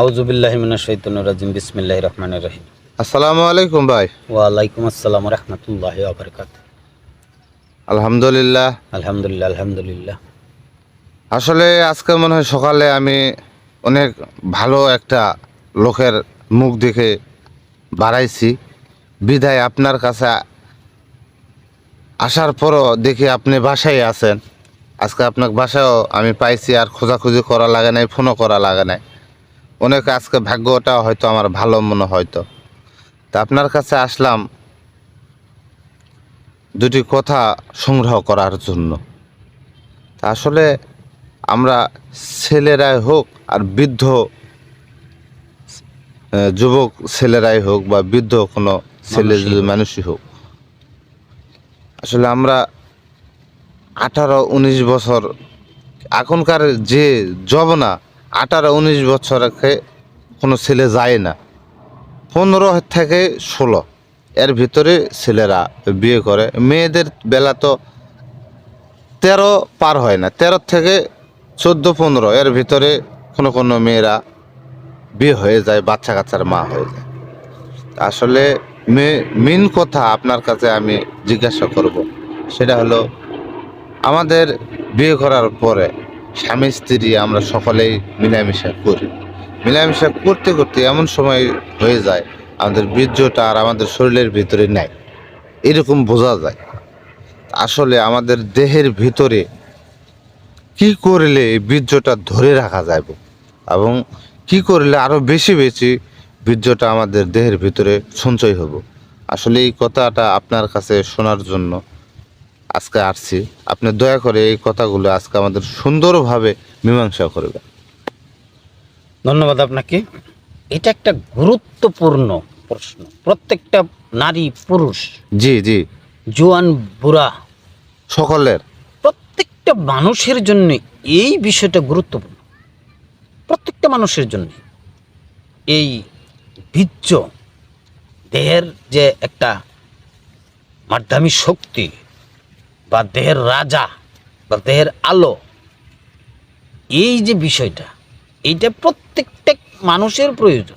আউজুবিল্লাহ মিনা শৈতন রাজিম বিসমিল্লাহ রহমান রহিম। আসসালামু আলাইকুম ভাই। ওয়ালাইকুম আসসালাম রহমতুল্লাহ আবরকাত আলহামদুলিল্লাহ। আলহামদুলিল্লাহ আলহামদুলিল্লাহ। আসলে আজকে মনে হয় সকালে আমি অনেক ভালো একটা লোকের মুখ দেখে বাড়াইছি। বিধায় আপনার কাছে আসার পরও দেখি আপনি বাসায় আছেন। আজকে আপনার বাসায়ও আমি পাইছি আর খোঁজাখুঁজি করা লাগে নাই ফোনও করা লাগে নাই। অনেক আজকে ভাগ্যটা হয়তো আমার ভালো মনে হয়তো তা আপনার কাছে আসলাম দুটি কথা সংগ্রহ করার জন্য তা আসলে আমরা ছেলেরাই হোক আর বৃদ্ধ যুবক ছেলেরাই হোক বা বৃদ্ধ কোনো ছেলে মানুষই হোক। মানুষই হোক আসলে আমরা আঠারো উনিশ বছর এখনকার যে যবনা আঠারো, উনিশ বছরকে কোনো ছেলে যায় না। পনেরো থেকে ষোলো, এর ভিতরে ছেলেরা বিয়ে করে। মেয়েদের বেলা তো তেরো পার হয় না, তেরো থেকে চোদ্দ, পনেরো, এর ভিতরে কোনো কোনো মেয়েরা বিয়ে হয়ে যায়, বাচ্চা কাচ্চার মা হয়ে যায়। আসলে মেন কথা আপনার কাছে আমি জিজ্ঞাসা করব, সেটা হলো আমাদের বিয়ে করার পরে স্বামী স্ত্রী আমরা সকলেই মিলামিশা করি। মিলামিশা করতে করতে এমন সময় হয়ে যায়, আমাদের বীর্যটা আর আমাদের শরীরের ভিতরে নেয় এরকম বোঝা যায়। আসলে আমাদের দেহের ভিতরে কি করলে এই বীর্যটা ধরে রাখা যাবে এবং কি করলে আরও বেশি বেশি বীর্যটা আমাদের দেহের ভিতরে সঞ্চয় হব? আসলে এই কথাটা আপনার কাছে শোনার জন্য আজকে আসছি। আপনি দয়া করে এই কথাগুলো আজকে আমাদের সুন্দরভাবে মীমাংসা করবেন। ধন্যবাদ আপনাকে। এটা একটা গুরুত্বপূর্ণ প্রশ্ন। প্রত্যেকটা নারী পুরুষ জি জি। জোয়ান বুড়া সকলের। প্রত্যেকটা মানুষের জন্য এই বিষয়টা গুরুত্বপূর্ণ। প্রত্যেকটা মানুষের জন্য। এই বীর্য দেহের যে একটা মাধ্যমিক শক্তি বা দেহের রাজা বা দেহের আলো, এই যে বিষয়টা, এইটা প্রত্যেকটা মানুষের প্রয়োজন।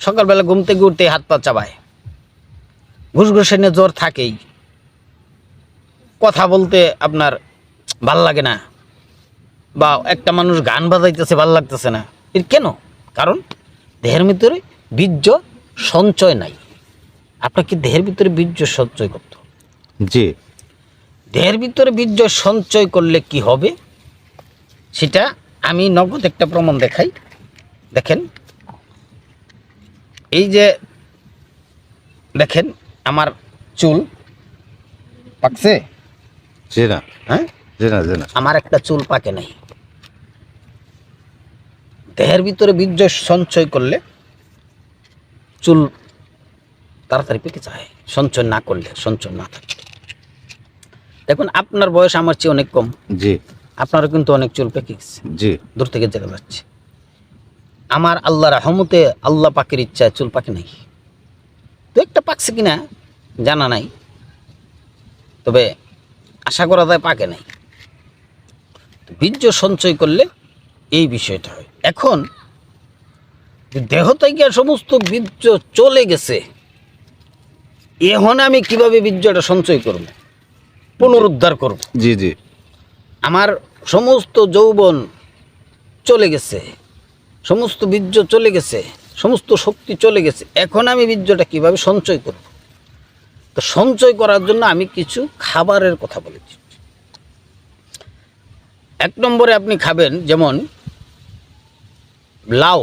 সকালবেলা ঘুমতে ঘুরতে হাত পা চাবায়। ঘুষঘুসানে জোর থাকেই। কথা বলতে আপনার ভালো লাগে না। বা একটা মানুষ গান বাজাইতেছে, ভালো লাগতেছে না। এর কেন? কারণ দেহের ভিতরে বীর্য সঞ্চয় নাই। আপনাকে দেহের ভিতরে বীর্য সঞ্চয় করতে। জি। দেহের ভিতরে বীর্য সঞ্চয় করলে কি হবে? সেটা আমি নগদ একটা প্রমাণ দেখাই। দেখেন এই যে দেখেন আমার চুল। পাকছে? জি না। হ্যাঁ? জি না জি না। আমার একটা চুল পাকে নাই। দেহের ভিতরে বীর্য সঞ্চয় করলে চুল তাড়াতাড়ি পেকে যায়। সঞ্চয় না করলে সঞ্চয় না থাকে। দেখুন আপনার বয়স আমার চেয়ে অনেক কম। জি। আপনারও কিন্তু অনেক চুল পেকে গেছে। জি। দূর থেকে দেখা যাচ্ছে। আমার আল্লাহ রহমতে আল্লাহ পাকের ইচ্ছা চুল পাকে নাই। তো একটা পাকছে কিনা জানা নাই। তবে আশা করা যায় পাকে নাই। বীর্য সঞ্চয় করলে এই বিষয়টা হয়। এখন দেহ থেকে সমস্ত বীর্য চলে গেছে এখন আমি কীভাবে বীর্যটা সঞ্চয় করব? পুনরুদ্ধার করব। জি জি। আমার সমস্ত যৌবন চলে গেছে সমস্ত বীর্য চলে গেছে সমস্ত শক্তি চলে গেছে। এখন আমি বীর্যটা কীভাবে সঞ্চয় করব? তো সঞ্চয় করার জন্য আমি কিছু খাবারের কথা বলে দিচ্ছি। এক নম্বরে আপনি খাবেন যেমন লাউ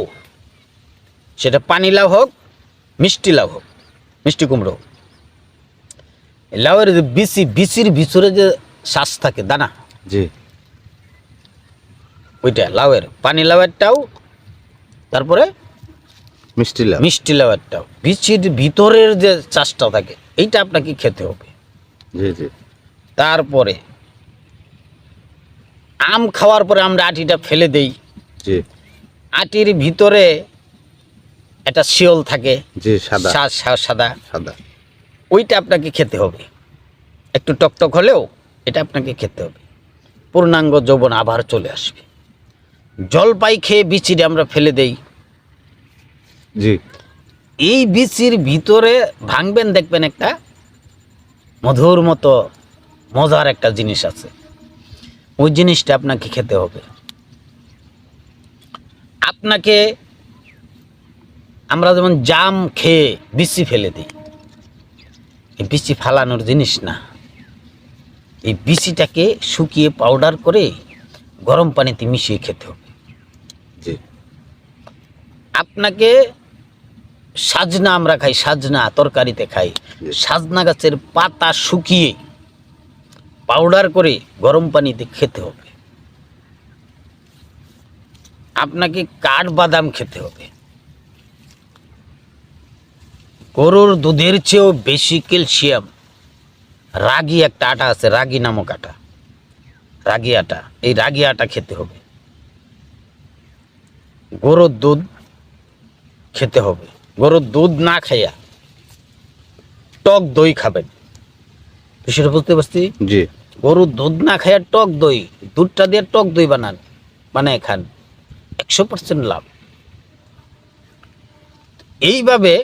সেটা পানি লাউ হোক মিষ্টি লাউ হোক মিষ্টি কুমড়ো হোক। লাউয়ের যে বিচি বিচির ভিতরে যে শ্বাস থাকে দানা জি। ওইটা লাউয়ের পানি লাউয়েরটাও তারপরে মিষ্টি লাউ মিষ্টি লাউয়েরটাও বিচির ভিতরের যে চাষটা থাকে এইটা আপনাকে খেতে হবে। জি জি। তারপরে আম খাওয়ার পরে আমরা আটিটা ফেলে দেই। জি। আটির ভিতরে একটা শিওল থাকে। জি সাদা। সাদা সাদা। ওইটা আপনাকে খেতে হবে। একটু টকটক হলেও এটা আপনাকে খেতে হবে। পূর্ণাঙ্গ যৌবন আবার চলে আসবে। জলপাই খেয়ে বিচিটা আমরা ফেলে দেই। জি। এই বিচির ভিতরে ভাঙবেন দেখবেন একটা মধুর মতো মজার একটা জিনিস আছে। ওই জিনিসটা আপনাকে খেতে হবে। আপনাকে আমরা যেমন জাম খেয়ে বিচি ফেলে দিই। এই বিচি ফালানোর জিনিস না। এই বিচিটাকে শুকিয়ে পাউডার করে গরম পানিতে মিশিয়ে খেতে হবে। আপনাকে সাজনা আমরা খাই সাজনা তরকারিতে খাই। সাজনা গাছের পাতা শুকিয়ে পাউডার করে গরম পানিতে খেতে হবে। আপনাকে কাঠবাদাম খেতে হবে। গরুর দুধের চেয়েও বেশি ক্যালসিয়াম। রাগি একটা আটা আছে রাগি নামক আটা। রাগি আটা এই রাগি আটা খেতে হবে। গরুর দুধ খেতে হবে। গরুর দুধ না খাইয়া টক দই খাবেন। বিষয়টা বুঝতে পারছি? জি। গরুর দুধ না খাইয়া টক দই দুধটা দিয়ে টক দই বানান বানায় খান। একশো পার্সেন্ট লাভ। এইভাবে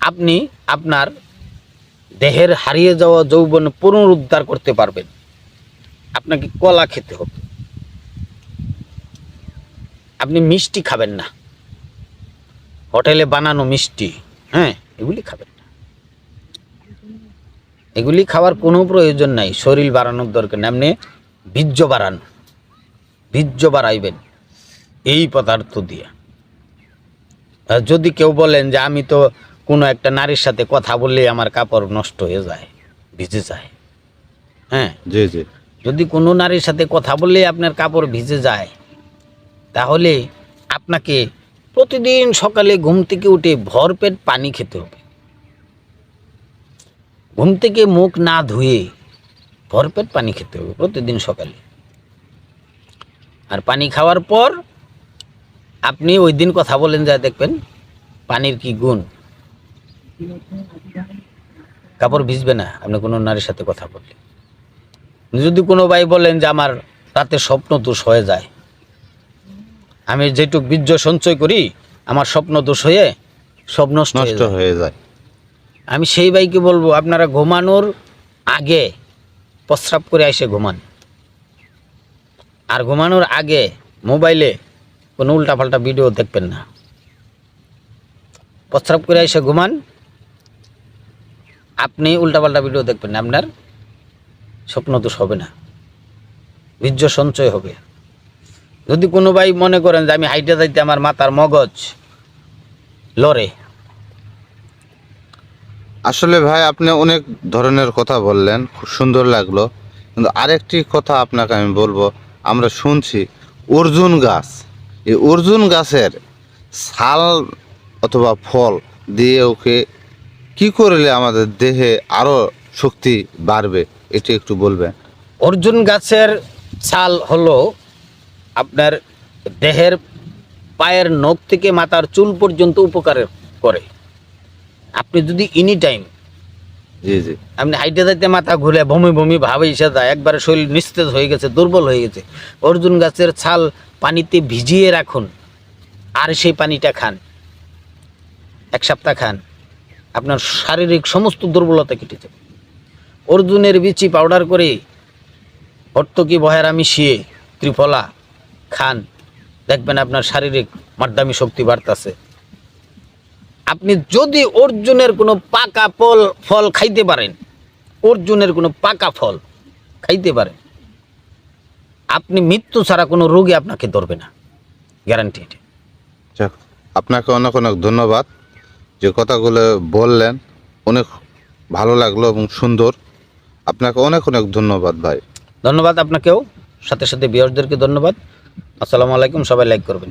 আপনি আপনার দেহের হারিয়ে যাওয়া যৌবন পুনরুদ্ধার করতে পারবেন। আপনাকে কলা খেতে হবে। আপনি মিষ্টি খাবেন না। হোটেলে বানানো মিষ্টি হ্যাঁ এগুলি খাবেন না। এগুলি খাওয়ার কোনো প্রয়োজন নাই। শরীর বাড়ানোর দরকার নেই। আপনি বীর্য বাড়ান। বীর্য বাড়াইবেন। এই পদার্থ দিয়ে। যদি কেউ বলেন যে আমি তো কোনো একটা নারীর সাথে কথা বললেই আমার কাপড় নষ্ট হয়ে যায় ভিজে যায়। হ্যাঁ? জি জি। যদি কোনো নারীর সাথে কথা বললেই আপনার কাপড় ভিজে যায় তাহলে আপনাকে প্রতিদিন সকালে ঘুম থেকে উঠে ভরপেট পানি খেতে হবে। ঘুম থেকে মুখ না ধুয়ে ভরপেট পানি খেতে হবে প্রতিদিন সকালে। আর পানি খাওয়ার পর আপনি ওই দিন কথা বলেন যা দেখবেন পানির কি গুণ। কাপড় ভিজবে না আপনি কোনো নারীর সাথে কথা বললে। যদি কোনো ভাই বলেন যে আমার রাতে স্বপ্ন দোষ হয়ে যায় আমি যেটুক বীর্য সঞ্চয় করি আমার স্বপ্ন দোষ হয়ে সব নষ্ট হয়ে যায়। আমি সেই ভাইকে বলব আপনারা ঘুমানোর আগে প্রস্রাব করে এসে ঘুমান। আর ঘুমানোর আগে মোবাইলে কোনো উল্টাপাল্টা ভিডিও দেখবেন না। প্রস্রাব করে এসে ঘুমান আপনি উল্টাপাল্টা ভিডিও দেখবেন, আপনার স্বপ্ন দোষ হবে না। বীর্য সঞ্চয় হবে। যদি কোনো ভাই মনে করেন যে আমি হাইটে যাইতে আমার মাথার মগজ লড়ে। আসলে ভাই, আপনি অনেক ধরনের কথা বললেন, খুব সুন্দর লাগল। কিন্তু আরেকটি কথা আপনাকে আমি বলব, আমরা শুনছি অর্জুন গাছ। এই অর্জুন গাছের ছাল অথবা ফল দিয়ে ওকে কি করলে আমাদের দেহে আরও শক্তি বাড়বে? এটি একটু বলবেন। অর্জুন গাছের ছাল হলো আপনার দেহের পায়ের নখ থেকে মাথার চুল পর্যন্ত উপকার করে। আপনি যদি এনি টাইম জি জি। আপনি হাইটে যাইতে মাথা ঘুরে বমি বমি ভাবে এসে যায় একবারে শরীর নিস্তেজ হয়ে গেছে দুর্বল হয়ে গেছে অর্জুন গাছের ছাল পানিতে ভিজিয়ে রাখুন আর সেই পানিটা খান এক সপ্তাহ খান। আপনার শারীরিক সমস্ত দুর্বলতা কেটে যাবে। অর্জুনের বিচি পাউডার করে হর্তকি বহেরা মিশিয়ে ত্রিফলা খান। দেখবেন আপনার শারীরিক মাধ্যমী শক্তি বাড়তেছে। আপনি যদি অর্জুনের কোনো পাকা ফল ফল খাইতে পারেন, অর্জুনের কোনো পাকা ফল খাইতে পারেন, আপনি মৃত্যু ছাড়া কোনো রোগী আপনাকে ধরবে না। গ্যারান্টিড যাক, আপনাকে অনেক অনেক ধন্যবাদ। যে কথাগুলো বললেন, অনেক ভালো লাগল এবং সুন্দর। আপনাকে অনেক অনেক ধন্যবাদ ভাই। ধন্যবাদ আপনাকেও। সাথে সাথে বিয়সদেরকে ধন্যবাদ। আসসালামু আলাইকুম, সবাই লাইক করবেন।